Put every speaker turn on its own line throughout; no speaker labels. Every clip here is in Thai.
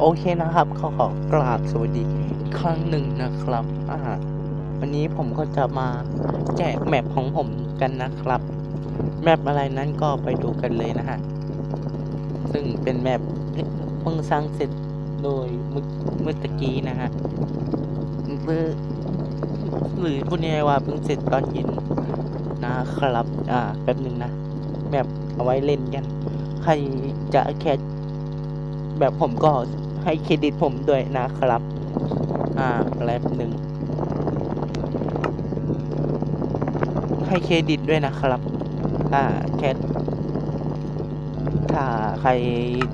โอเคนะครับขอขอกราบสวัสดีอีกครั้งหนึ่งนะครับอ่าวันนี้ผมก็จะมาแจกแมปของผมกันนะครับ แมปอะไรนั้นก็ไปดูกันเลยนะฮะ ซึ่งเป็นแมปเพิ่งสร้างเสร็จโดยเมื่อตะกี้นะฮะเมื่อหรือพูดง่ายว่าเพิ่งเสร็จตอนเย็นนะครับ อ่า แป๊บหนึ่งนะ แมปเอาไว้เล่นกัน ใครจะแคส แบบผมก็ให้เครดิตผมด้วยนะครับ อ่าแป๊บหนึ่ง ให้เครดิตด้วยนะครับ อ่าแคสถ้าใคร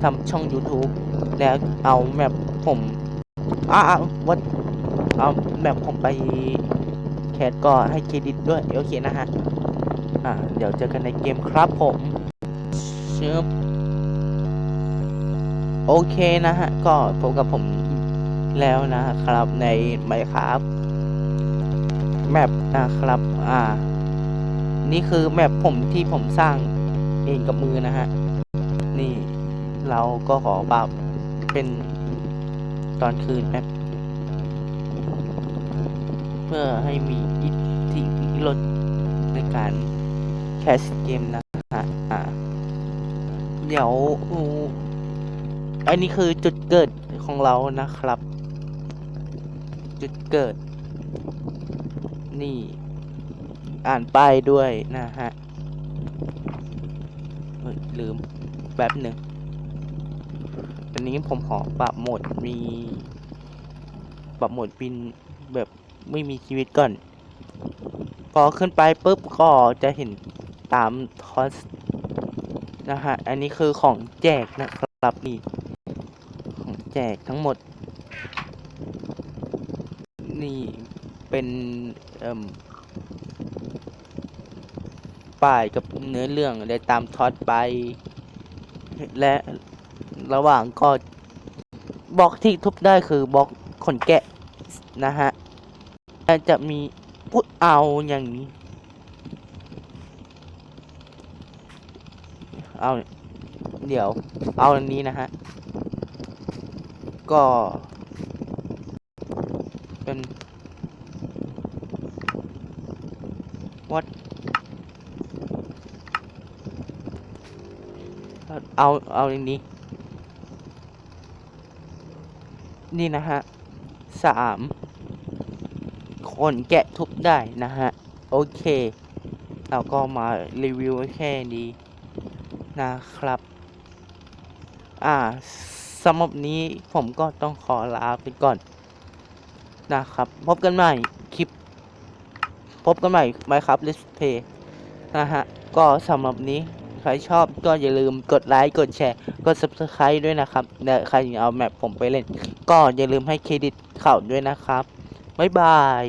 ทำช่อง YouTube แล้วเอาแบบผมอ่าวัดเอาแบบผมไปแคสก็ให้เครดิตด้วยโอเคนะฮะ อ่า เดี๋ยวเจอกันในเกมครับผมเชิบ โอเคนะฮะ ก็พบกับผมแล้วนะครับในไมครับแมปนะครับ อ่า นี่คือแมปผมที่ผมสร้างเองกับมือนะฮะ นี่เราก็ขอปรับเป็นตอนคืนแป๊บเพื่อให้มีอิทธิลดในการแคสเกมนะฮะ อ่า เดี๋ยว อันนี้คือจุดเกิดของเรานะครับ จุดเกิด นี่ อ่านป้ายด้วยนะฮะเฮ้ยลืมแบบหนึ่งอันนี้ผมขอปรับโหมดมีปรับโหมดบินแบบไม่มีชีวิตก่อน พอขึ้นไปปุ๊บก็จะเห็นตามทอสนะฮะ อันนี้คือของแจกนะครับนี่ แจกทั้งหมด นี่เป็นป้ายกับเนื้อเรื่องได้ตามทอดไป และระหว่างก็บล็อกที่ทุบได้คือบล็อกขนแกะนะฮะและจะมีพูดเอาอย่างนี้ เอา เดี๋ยว เอาอันนี้นะฮะ ก็ เป็น what เอา เอาอันนี้ นี่นะฮะสามคนแกะทุบได้นะฮะ โอเค เราก็มารีวิวแค่นี้นะครับ อ่า สำหรับนี้ผมก็ต้องขอลาไปก่อนนะครับ พบกันใหม่คลิป พบกันใหม่ไหมครับ Let's Play นะฮะ ก็สำหรับนี้ใครชอบก็อย่าลืมกดไลค์ กดแชร์ กด Subscribe ด้วยนะครับและใครเอาแมปผมไปเล่น ก็อย่าลืมให้เครดิตเขาด้วยนะครับ บ๊ายบาย